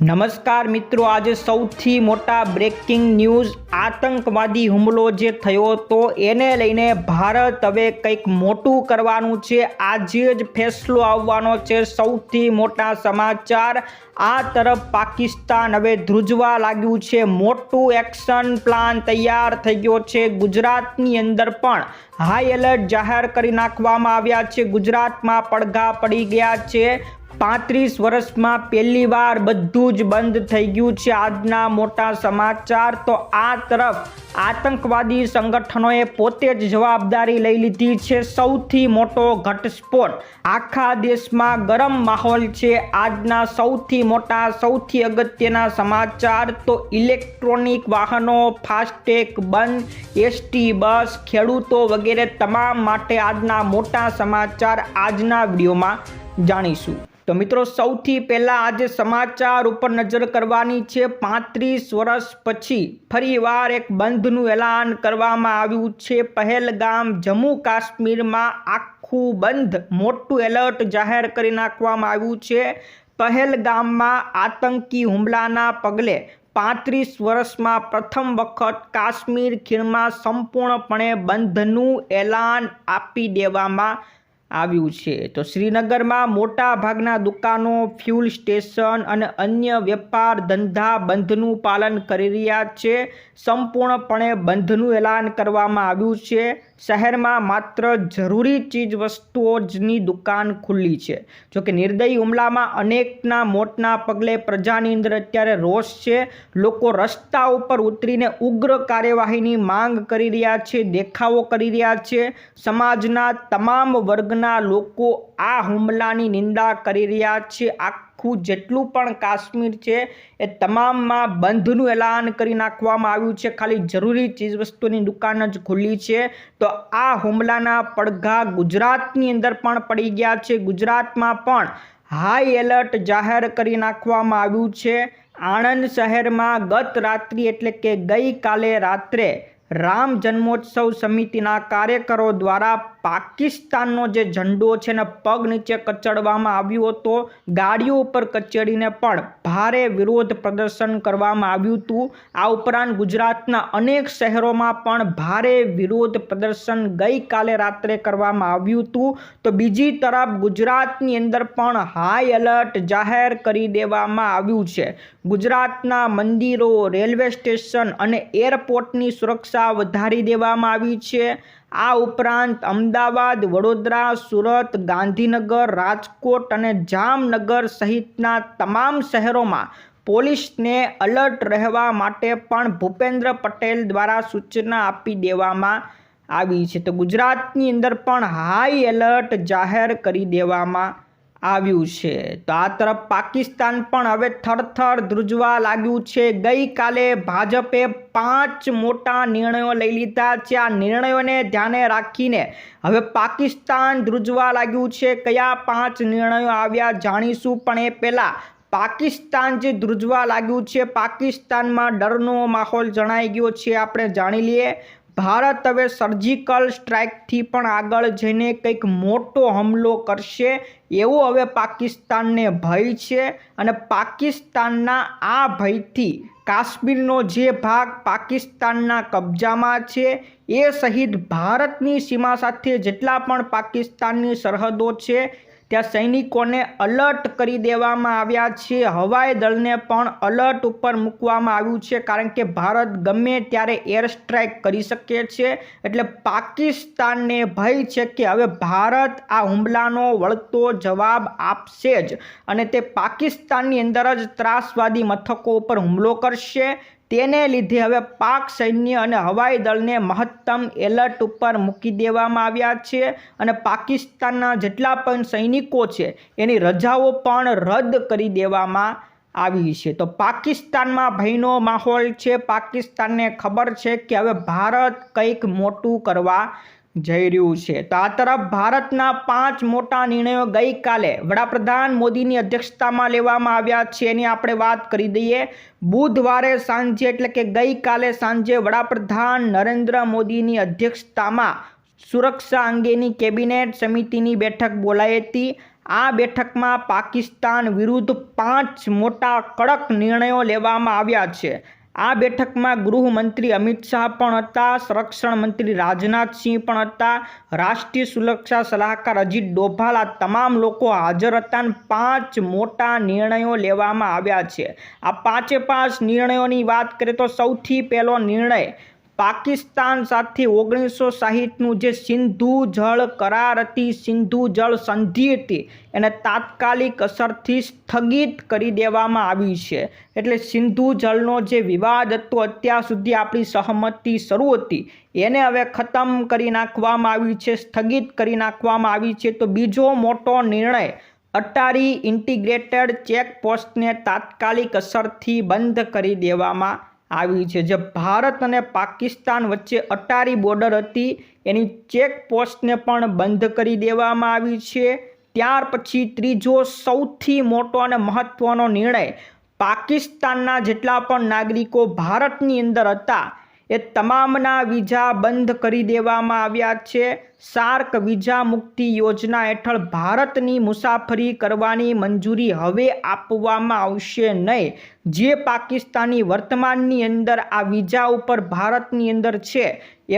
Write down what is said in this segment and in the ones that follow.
નમસ્કાર મિત્રો, આજે સૌથી મોટા બ્રેકિંગ ન્યૂઝ આતંકવાદી હુમલો જે થયો હતો એને લઈને ભારત હવે કંઈક મોટું કરવાનું છે. આજે જ ફેસલો આવવાનો છે સૌથી મોટા સમાચાર. આ તરફ પાકિસ્તાન હવે ધ્રુજવા લાગ્યું છે. મોટું એક્શન પ્લાન તૈયાર થઈ ગયો છે. ગુજરાતની અંદર પણ હાઈ એલર્ટ જાહેર કરી નાખવામાં આવ્યા છે. ગુજરાતમાં પડઘા પડી ગયા છે. પાંત્રીસ વર્ષમાં પહેલી વાર બધું જ બંધ થઈ ગયું છે આજના મોટા સમાચાર. તો આ તરફ આતંકવાદી સંગઠનોએ પોતે જ જવાબદારી લઈ લીધી છે સૌથી મોટો ઘટસ્ફોટ. આખા દેશમાં ગરમ માહોલ છે આજના સૌથી મોટા, સૌથી અગત્યના સમાચાર. તો ઇલેક્ટ્રોનિક વાહનો, ફાસ્ટેગ બંધ એસટી, બસ, ખેડૂતો વગેરે તમામ માટે આજના મોટા સમાચાર આજના વિડીયોમાં જાણીશું. તો મિત્રો, સૌથી પહેલાં આજે સમાચાર ઉપર નજર કરવાની છે. પાંત્રીસ વર્ષ પછી ફરીવાર એક બંધનું એલાન કરવામાં આવ્યું છે. પહેલગામ, જમ્મુ કાશ્મીરમાં આખું બંધ મોટું એલર્ટ જાહેર કરી નાખવામાં આવ્યું છે. પહેલગામમાં આતંકી હુમલાના પગલે પાંત્રીસ વર્ષમાં પ્રથમ વખત કાશ્મીર ખીણમાં સંપૂર્ણપણે બંધનું એલાન આપી દેવામાં આવ્યું છે. તો શ્રીનગરમાં મોટા ભાગના દુકાનો, ફ્યુલ સ્ટેશન અને અન્ય વેપાર ધંધા બંધનું પાલન કરી રહ્યા છે. સંપૂર્ણપણે બંધનું એલાન કરવામાં આવ્યું છે. શહેરમાં માત્ર જરૂરી ચીજ વસ્તુઓ જની દુકાન ખુલ્લી છે. જોકે નિર્દયી હુમલામાં અનેકના મોતના પગલે પ્રજાની અંદર અત્યારે રોષ છે. લોકો રસ્તા ઉપર ઉતરીને ઉગ્ર કાર્યવાહીની માંગ કરી રહ્યા છે, દેખાવો કરી રહ્યા છે. સમાજના તમામ વર્ગના લોકો આ હુમલાની નિંદા કરી રહ્યા છે. આખું જેટલું પણ કાશ્મીર છે, એ તમામમાં બંધનું એલાન કરી નાખવામાં આવ્યું છે. ખાલી જરૂરી ચીજવસ્તુની દુકાન જ ખુલ્લી છે. તો આ હુમલાના પડઘા ગુજરાતની અંદર પણ પડી ગયા છે. ગુજરાતમાં પણ હાઈ એલર્ટ જાહેર કરી નાખવામાં આવ્યું છે. આણંદ શહેરમાં ગત રાત્રિ એટલે કે ગઈકાલે રાત્રે રામ જન્મોત્સવ સમિતિના કાર્યકરો દ્વારા પાકિસ્તાનનો જે ઝંડો છે ને પગ નીચે કચડવામાં આવ્યો હતો, ગાડીઓ ઉપર કચડીને પણ ભારે વિરોધ પ્રદર્શન કરવામાં આવ્યું હતું. આ ઉપરાંત ગુજરાતના અનેક શહેરોમાં પણ ભારે વિરોધ પ્રદર્શન ગઈકાલે રાત્રે કરવામાં આવ્યું હતું. તો બીજી તરફ ગુજરાતની અંદર પણ હાઈ એલર્ટ જાહેર કરી દેવામાં આવ્યું છે. ગુજરાતના મંદિરો, રેલવે સ્ટેશન અને એરપોર્ટની સુરક્ષા વધારી દેવામાં આવી છે. આ ઉપરાંત અમદાવાદ, વડોદરા, સુરત, ગાંધીનગર, રાજકોટ અને જામનગર સહિતના તમામ શહેરોમાં પોલીસને અલર્ટ રહેવા માટે પણ ભૂપેન્દ્ર પટેલ દ્વારા સૂચના આપી દેવામાં આવી છે. તો ગુજરાતની અંદર પણ હાઈ એલર્ટ જાહેર કરી દેવામાં આવ્યું છે. તો આ તરફ પાકિસ્તાન પણ હવે થરથર ધ્રુજવા લાગ્યું છે. ગઈકાલે ભાજપે પાંચ મોટા નિર્ણયો લઈ લીધા છે. આ નિર્ણયોને ધ્યાને રાખીને હવે પાકિસ્તાન ધ્રુજવા લાગ્યું છે. કયા પાંચ નિર્ણયો આવ્યા જાણીશું. પણ એ પહેલાં પાકિસ્તાન જે ધ્રુજવા લાગ્યું છે, પાકિસ્તાનમાં ડરનો માહોલ જણાઈ ગયો છે. આપણે જાણી લઈએ ભારત હવે સર્જિકલ સ્ટ્રાઇકથી પણ આગળ જઈને કંઈક મોટો હુમલો કરશે એવો હવે પાકિસ્તાનને ભય છે અને પાકિસ્તાનના આ ભયથી કાશ્મીરનો જે ભાગ પાકિસ્તાનના કબજામાં છે એ સહિત ભારતની સીમા સાથે જેટલા પણ પાકિસ્તાનની સરહદો છે ત્યાં સૈનિકોને અલર્ટ કરી દેવામાં આવ્યા છે. હવાઈ દળને પણ અલર્ટ ઉપર મૂકવામાં આવ્યું છે કારણ કે ભારત ગમે ત્યારે એર સ્ટ્રાઇક કરી શકે છે. એટલે પાકિસ્તાનને ભય છે કે હવે ભારત આ હુમલાનો વળતો જવાબ આપશે જ અને તે પાકિસ્તાનની અંદર જ ત્રાસવાદી મથકો ઉપર હુમલો કરશે. તેને લીધે હવે પાક સૈન્ય અને હવાઈ દળને મહત્તમ એલર્ટ ઉપર મૂકી દેવામાં આવ્યા છે અને પાકિસ્તાનના જેટલા પણ સૈનિકો છે, એની રજાઓ પણ રદ કરી દેવામાં આવી છે. તો પાકિસ્તાનમાં ભયનો માહોલ છે. પાકિસ્તાનને ખબર છે કે હવે ભારત કંઈક મોટું કરવા જઈ રહ્યું છે. તો આ તરફ ભારતના પાંચ મોટા નિર્ણયો ગઈકાલે વડાપ્રધાન મોદીની અધ્યક્ષતામાં લેવામાં આવ્યા છે. એની આપણે વાત કરી દઈએ. બુધવારે સાંજે, એટલે કે ગઈકાલે સાંજે વડાપ્રધાન નરેન્દ્ર મોદીની અધ્યક્ષતામાં સુરક્ષા અંગેની કેબિનેટ સમિતિની બેઠક બોલાઈ હતી. આ બેઠકમાં પાકિસ્તાન વિરુદ્ધ પાંચ મોટા કડક નિર્ણયો લેવામાં આવ્યા છે. આ બેઠકમાં ગૃહમંત્રી અમિત શાહ પણ હતા, સંરક્ષણ મંત્રી રાજનાથસિંહ પણ હતા, રાષ્ટ્રીય સુરક્ષા સલાહકાર અજીત ડોભાલ, આ તમામ લોકો હાજર હતા અને પાંચ મોટા નિર્ણયો લેવામાં આવ્યા છે. આ પાંચે પાંચ નિર્ણયોની વાત કરીએ તો સૌથી પહેલો નિર્ણય પાકિસ્તાન સાથે ઓગણીસો સાહીઠનું જે સિંધુ જળ કરાર હતી, સિંધુ જળ સંધિ હતી, એને તાત્કાલિક અસરથી સ્થગિત કરી દેવામાં આવી છે. એટલે સિંધુ જળનો જે વિવાદ હતો, અત્યાર સુધી આપણી સહમતિ શરૂ હતી. એને હવે ખતમ કરી નાખવામાં આવી છે, સ્થગિત કરી નાખવામાં આવી છે. તો બીજો મોટો નિર્ણય, અટારી ઇન્ટિગ્રેટેડ ચેકપોસ્ટને તાત્કાલિક અસરથી બંધ કરી દેવામાં આવી છે. જે ભારત અને પાકિસ્તાન વચ્ચે અટારી બોર્ડર હતી, એની ચેકપોસ્ટને પણ બંધ કરી દેવામાં આવી છે. ત્યાર પછી ત્રીજો સૌથી મોટો અને મહત્ત્વનો નિર્ણય પાકિસ્તાનના જેટલા પણ નાગરિકો ભારતની અંદર હતા એ તમામના વિઝા બંધ કરી દેવામાં આવ્યા છે. સાર્ક વિઝા મુક્તિ યોજના હેઠળ ભારતની મુસાફરી કરવાની મંજૂરી હવે આપવામાં આવશે નહીં. જે પાકિસ્તાની વર્તમાનની અંદર આ વિઝા ઉપર ભારતની અંદર છે,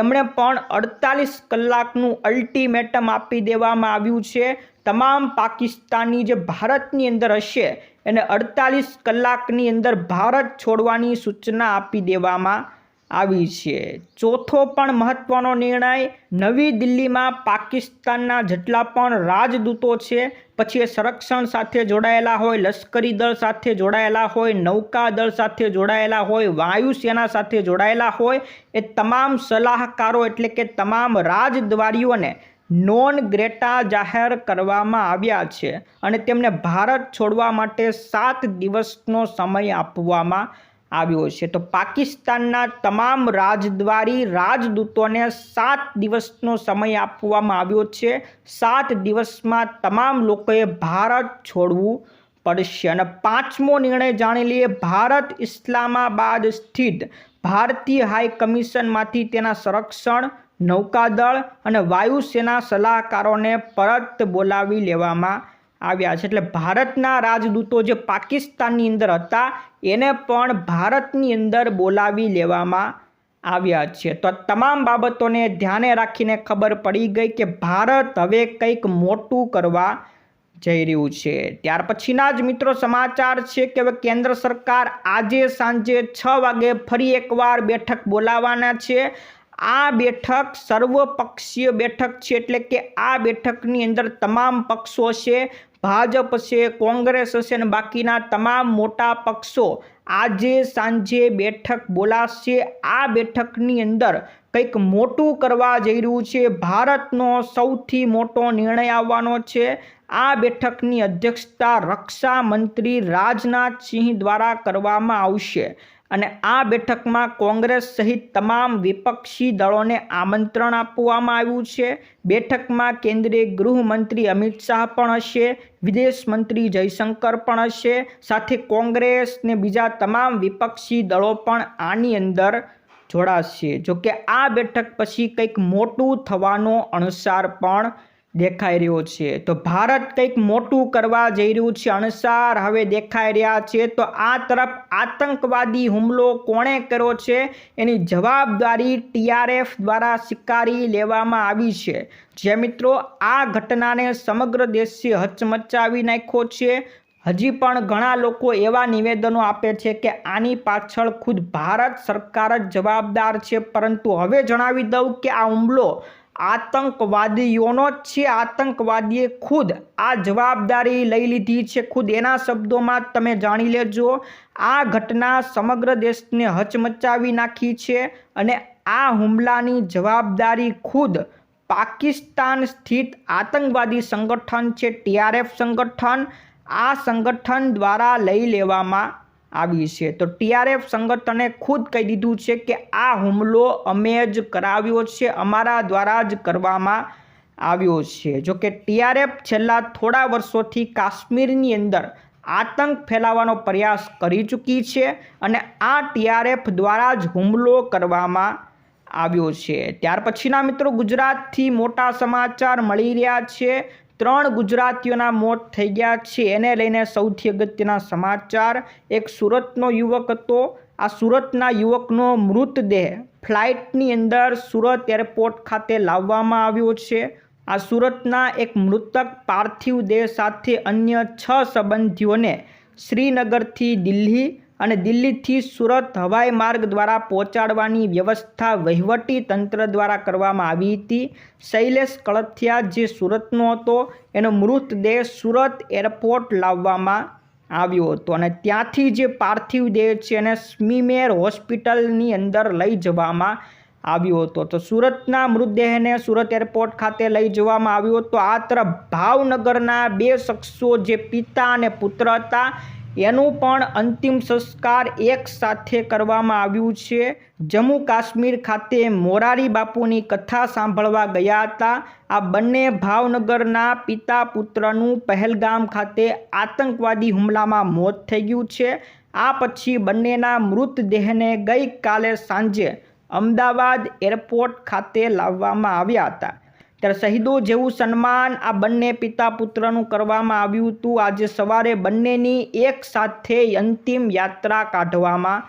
એમણે પણ અડતાલીસ કલાકનું અલ્ટિમેટમ આપી દેવામાં આવ્યું છે. તમામ પાકિસ્તાની જે ભારતની અંદર હશે, એને અડતાલીસ કલાકની અંદર ભારત છોડવાની સૂચના આપી દેવામાં આવી છે. ચોથો પણ મહત્વનો નિર્ણય, નવી દિલ્હીમાં પાકિસ્તાનના જેટલા પણ રાજદૂતો છે, પછી એ સંરક્ષણ સાથે જોડાયેલા હોય, લશ્કરી દળ સાથે જોડાયેલા હોય નૌકાદળ સાથે જોડાયેલા હોય વાયુસેના સાથે જોડાયેલા હોય, એ તમામ સલાહકારો એટલે કે તમામ રાજદ્વારીઓને નોન ગ્રેટા જાહેર કરવામાં આવ્યા છે. અને તેમને ભારત છોડવા માટે સાત દિવસનો સમય આપવામાં આવ્યો છે. તો પાકિસ્તાનના તમામ રાજદ્વારી રાજદૂતોને સાત દિવસનો સમય આપવામાં આવ્યો છે. સાત દિવસમાં તમામ લોકોએ ભારત છોડવું પડશે. અને પાંચમો નિર્ણય જાણી લઈએ, ભારત ઇસ્લામાબાદ સ્થિત ભારતીય હાઈ કમિશનમાંથી તેના સંરક્ષણ, નૌકાદળ અને વાયુસેના સલાહકારોને પરત બોલાવી લેવામાં આવ્યા છે. એટલે ભારતના રાજદૂતો જે પાકિસ્તાનની અંદર હતા, એને પણ ભારતની અંદર બોલાવી લેવામાં આવ્યા છે. તો તમામ બાબતોને ધ્યાને રાખીને ખબર પડી ગઈ કે ભારત હવે કંઈક મોટું કરવા જઈ રહ્યું છે. ત્યાર પછીના જ મિત્રો સમાચાર છે કે હવે કેન્દ્ર સરકાર આજે સાંજે છ વાગે ફરી એકવાર બેઠક બોલાવવાના છે. આ બેઠક સર્વપક્ષીય બેઠક છે, એટલે કે આ બેઠકની અંદર તમામ પક્ષો છે ભાજપ છે, કોંગ્રેસ હશે અને બાકીના તમામ મોટા પક્ષો આજે સાંજે બેઠક બોલાશે આ બેઠકની અંદર કંઈક મોટું કરવા જઈ રહ્યું છે. ભારતનો સૌથી મોટો નિર્ણય આવવાનો છે. આ બેઠકની અધ્યક્ષતા રક્ષા મંત્રી રાજનાથસિંહ દ્વારા કરવામાં આવશે. અને આ બેઠકમાં કોંગ્રેસ સહિત તમામ વિપક્ષી દળોને આમંત્રણ આપવામાં આવ્યું છે. બેઠકમાં કેન્દ્રીય ગૃહમંત્રી અમિત શાહ પણ હશે, વિદેશ મંત્રી જયશંકર પણ હશે, સાથે કોંગ્રેસ ને બીજા તમામ વિપક્ષી દળો પણ આની અંદર જોડાશે. જોકે આ બેઠક પછી કંઈક મોટું થવાનો અણસાર પણ દેખાઈ રહ્યો છે. તો ભારત કંઈક મોટું કરવા જઈ રહ્યું છે. અણસાર હવે દેખાઈ રહ્યા છે. તો આ તરફ આતંકવાદી હુમલો કોણે કર્યો છે? એની જવાબદારી ટીઆરએફ દ્વારા સ્વીકારી લેવામાં આવી છે. જે મિત્રો, આ ઘટનાને સમગ્ર દેશે હચમચાવી નાખ્યો છે. હજી પણ ઘણા લોકો એવા નિવેદનો આપે છે કે આની પાછળ ખુદ ભારત સરકાર જ જવાબદાર છે. પરંતુ હવે જણાવી દઉં કે આ હુમલો આતંકવાદીઓનો જ છે. આતંકવાદીએ ખુદ આ જવાબદારી લઈ લીધી છે. ખુદ એના શબ્દોમાં તમે જાણી લેજો. આ ઘટના સમગ્ર દેશને હચમચાવી નાખી છે અને આ હુમલાની જવાબદારી ખુદ પાકિસ્તાન સ્થિત આતંકવાદી સંગઠન છે. ટીઆરએફ સંગઠન. આ સંગઠન દ્વારા લઈ લેવામાં આવી છે. તો ટીઆરએફ સંગઠને ખુદ કહી દીધું છે કે આ હુમલો અમે જ કરાવ્યો છે, અમારા દ્વારા જ કરવામાં આવ્યો છે. જો કે ટીઆરએફ છેલ્લા થોડા વર્ષોથી કાશ્મીરની અંદર આતંક ફેલાવવાનો પ્રયાસ કરી ચૂકી છે અને આ ટીઆરએફ દ્વારા જ હુમલો કરવામાં આવ્યો છે. ત્યાર પછીના મિત્રો ગુજરાતથી મોટા સમાચાર મળી રહ્યા છે. ત્રણ ગુજરાતીઓના મોત થઈ ગયા છે. એને લઈને સૌથી અગત્યના સમાચાર. એક સુરતનો યુવક હતો. આ સુરતના યુવકનો મૃતદેહ ફ્લાઇટની અંદર સુરત એરપોર્ટ ખાતે લાવવામાં આવ્યો છે. આ સુરતના એક મૃતક પાર્થિવ દેહ સાથે અન્ય છ સંબંધીઓને શ્રીનગરથી દિલ્હી અને દિલ્હીથી સુરત હવાઈ માર્ગ દ્વારા પહોંચાડવાની વ્યવસ્થા વહીવટી તંત્ર દ્વારા કરવામાં આવી હતી. શૈલેષ કળથિયા જે સુરતનો હતો, એનો મૃતદેહ સુરત એરપોર્ટ લાવવામાં આવ્યો હતો અને ત્યાંથી જે પાર્થિવ દેહ છે, એને સ્મીમેર હોસ્પિટલની અંદર લઈ જવામાં આવ્યો હતો. તો સુરતના મૃતદેહને સુરત એરપોર્ટ ખાતે લઈ જવામાં આવ્યો હતો. આ તરફ ભાવનગરના બે શખ્સો, જે પિતા અને પુત્ર હતા એનું પણ અંતિમ સંસ્કાર એક સાથે કરવામાં આવ્યું છે. જમ્મુ કાશ્મીર ખાતે મોરારી બાપુની કથા સાંભળવા ગયા હતા. આ બંને ભાવનગરના પિતા પુત્રનું પહેલગામ ખાતે આતંકવાદી હુમલામાં મોત થઈ ગયું છે. આ પછી બંનેના મૃતદેહને ગઈકાલે સાંજે અમદાવાદ એરપોર્ટ ખાતે લાવવામાં આવ્યા હતા. ત્યારે શહીદો જેવું સન્માન આ બંને પિતા પુત્રનું કરવામાં આવ્યું હતું. આજે સવારે બંનેની એક સાથે અંતિમ યાત્રા કાઢવામાં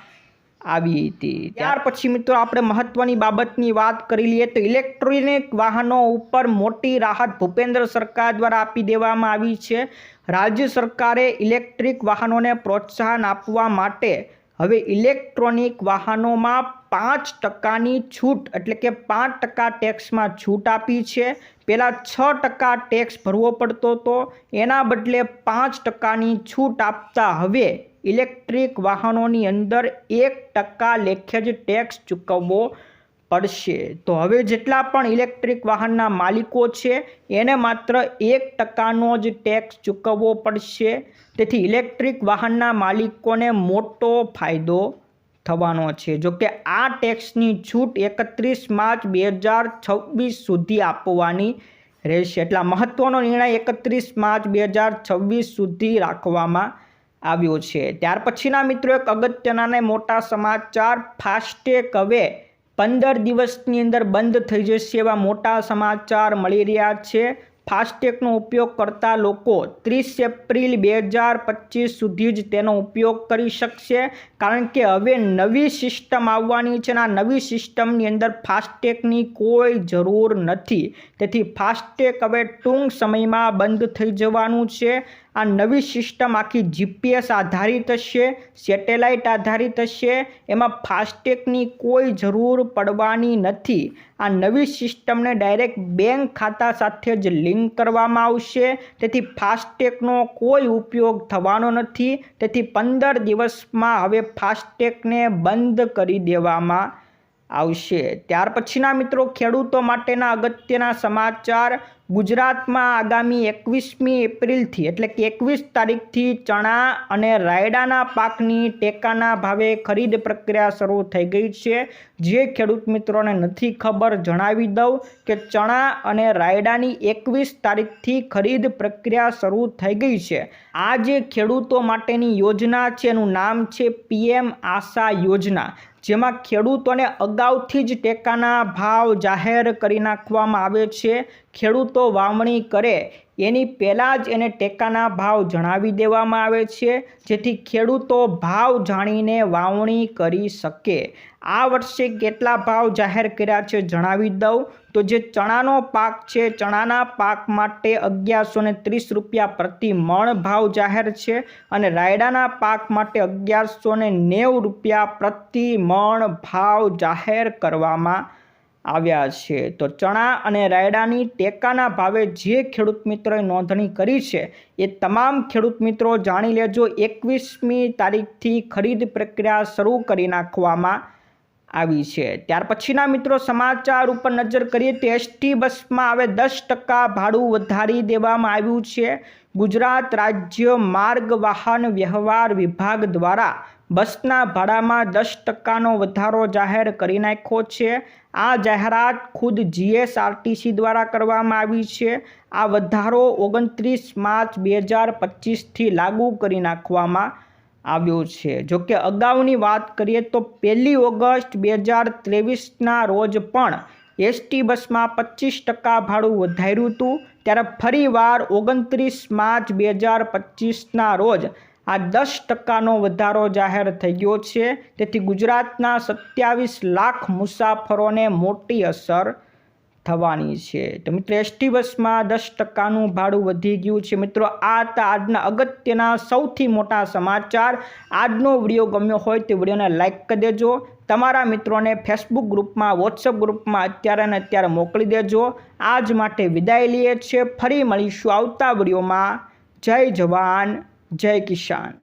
આવી હતી. ત્યાર પછી મિત્રો આપણે મહત્વની બાબતની વાત કરી લઈએ તો ઇલેક્ટ્રોનિક વાહનો ઉપર મોટી રાહત ભૂપેન્દ્ર સરકાર દ્વારા આપી દેવામાં આવી છે. રાજ્ય સરકારે ઇલેક્ટ્રિક વાહનોને પ્રોત્સાહન આપવા માટે હવે ઇલેક્ટ્રોનિક વાહનોમાં પાંચ ટકાની છૂટ, એટલે કે પાંચ ટકા ટેક્સમાં છૂટ આપી છે. પહેલાં છ ટકા ટેક્સ ભરવો પડતો હતો એના બદલે પાંચ ટકાની છૂટ આપતા હવે ઇલેક્ટ્રિક વાહનોની અંદર એક ટકા લેખે જ ટેક્સ ચૂકવવો પડશે. તો હવે જેટલા પણ ઇલેક્ટ્રિક વાહનના માલિકો છે, એને માત્ર એક ટકાનો જ ટેક્સ ચૂકવવો પડશે. તેથી ઇલેક્ટ્રિક વાહનના માલિકોને મોટો ફાયદો થવાનો છે. જો કે આ ટેક્સની છૂટ એકત્રીસ માર્ચ બે હજાર છવ્વીસ સુધી આપવાની રહેશે. એટલા મહત્ત્વનો નિર્ણય એકત્રીસ માર્ચ બે હજાર છવ્વીસ સુધી રાખવામાં આવ્યો છે. ત્યાર પછીના મિત્રો એક અગત્યનાને મોટા સમાચાર. ફાસ્ટેગ હવે પંદર દિવસની અંદર બંધ થઈ જશે એવા મોટા સમાચાર મળી રહ્યા છે. ફાસ્ટેગનો ઉપયોગ કરતા લોકો ત્રીસ એપ્રિલ બે હજાર પચીસ સુધી જ તેનો ઉપયોગ કરી શકશે. કારણ કે હવે નવી સિસ્ટમ આવવાની છે અને આ નવી સિસ્ટમની અંદર ફાસ્ટેગની કોઈ જરૂર નથી. તેથી ફાસ્ટેગ હવે ટૂંક સમયમાં બંધ થઈ જવાનું છે. આ નવી સિસ્ટમ આખી જીપીએસ આધારિત હશે સેટેલાઇટ આધારિત હશે એમાં ફાસ્ટેગની કોઈ જરૂર પડવાની નથી. આ નવી સિસ્ટમને ડાયરેક્ટ બેંક ખાતા સાથે જ લિંક કરવામાં આવશે, તેથી ફાસ્ટેગનો કોઈ ઉપયોગ થવાનો નથી, તેથી પંદર દિવસમાં હવે ફાસ્ટેગને બંધ કરી દેવામાં આવશે. ત્યાર પછીના મિત્રો, ખેડૂતો માટેના અગત્યના સમાચાર ગુજરાતમાં આગામી એકવીસમી એપ્રિલથી, એટલે કે એકવીસ તારીખથી ચણા અને રાયડાના પાકની ટેકાના ભાવે ખરીદ પ્રક્રિયા શરૂ થઈ ગઈ છે. જે ખેડૂત મિત્રોને નથી ખબર, જણાવી દઉં કે ચણા અને રાયડાની એકવીસ તારીખથી ખરીદ પ્રક્રિયા શરૂ થઈ ગઈ છે. આ જે ખેડૂતો માટેની યોજના છે, એનું નામ છે પીએમ આશા યોજના. જેમાં ખેડૂતોને અગાઉથી જ ટેકાના ભાવ જાહેર કરી નાખવામાં આવે છે. ખેડૂતો વાવણી કરે એની પહેલાં જ એને ટેકાના ભાવ જણાવી દેવામાં આવે છે. જેથી ખેડૂતો ભાવ જાણીને વાવણી કરી શકે. આ વર્ષે કેટલા ભાવ જાહેર કર્યા છે જણાવી દઉં. તો જે ચણાનો પાક છે, ચણાના પાક માટે અગિયારસો ત્રીસ રૂપિયા પ્રતિ મણ ભાવ જાહેર છે અને રાયડાના પાક માટે અગિયારસો નેવું રૂપિયા પ્રતિ મણ ભાવ જાહેર કરવામાં આવ્યા છે. તો ચણા અને રાયડાની ટેકાના ભાવે જે ખેડૂત મિત્રોએ નોંધણી કરી છે એ તમામ ખેડૂત મિત્રો જાણી લેજો. એકવીસમી તારીખથી ખરીદ પ્રક્રિયા શરૂ કરી નાખવામાં આવી છે. ત્યાર પછીના મિત્રો, સમાચાર ઉપર નજર કરીએ તો એસટી બસમાં હવે દસ ટકા ભાડું વધારી દેવામાં આવ્યું છે. ગુજરાત રાજ્ય માર્ગ વાહન વ્યવહાર વિભાગ દ્વારા બસના ભાડામાં દસ ટકાનો વધારો જાહેર કરી નાખ્યો છે. આ જાહેરાત ખુદ જીએસઆરટીસી દ્વારા કરવામાં આવી છે. આ વધારો ઓગણત્રીસ માર્ચ બે હજાર પચીસથી લાગુ કરી નાખવામાં આવ્યો છે. જો કે અગાઉની વાત કરીએ તો પહેલી ઓગસ્ટ બે હજાર ત્રેવીસના રોજ પણ એસટી બસમાં પચીસ ટકા ભાડું વધાર્યું હતું. ત્યારે ફરીવાર ઓગણત્રીસ માર્ચ બે હજાર પચીસના રોજ આ દસ ટકાનો વધારો જાહેર થઈ ગયો છે. તેથી ગુજરાતના સત્યાવીસ લાખ મુસાફરોને મોટી અસર થવાની છે. તો મિત્રો એસટી બસમાં દસ ટકાનું ભાડું વધી ગયું છે. મિત્રો, આ હતા આજના અગત્યના સૌથી મોટા સમાચાર. આજનો વીડિયો ગમ્યો હોય તો વિડીયોને લાઇક કરી દેજો. તમારા મિત્રોને ફેસબુક ગ્રુપમાં વોટ્સઅપ ગ્રુપમાં અત્યારે ને અત્યારે મોકલી દેજો. આજ માટે વિદાય લઈએ છીએ. ફરી મળીશું આવતા વિડીયોમાં. જય જવાન, જય કિસાન.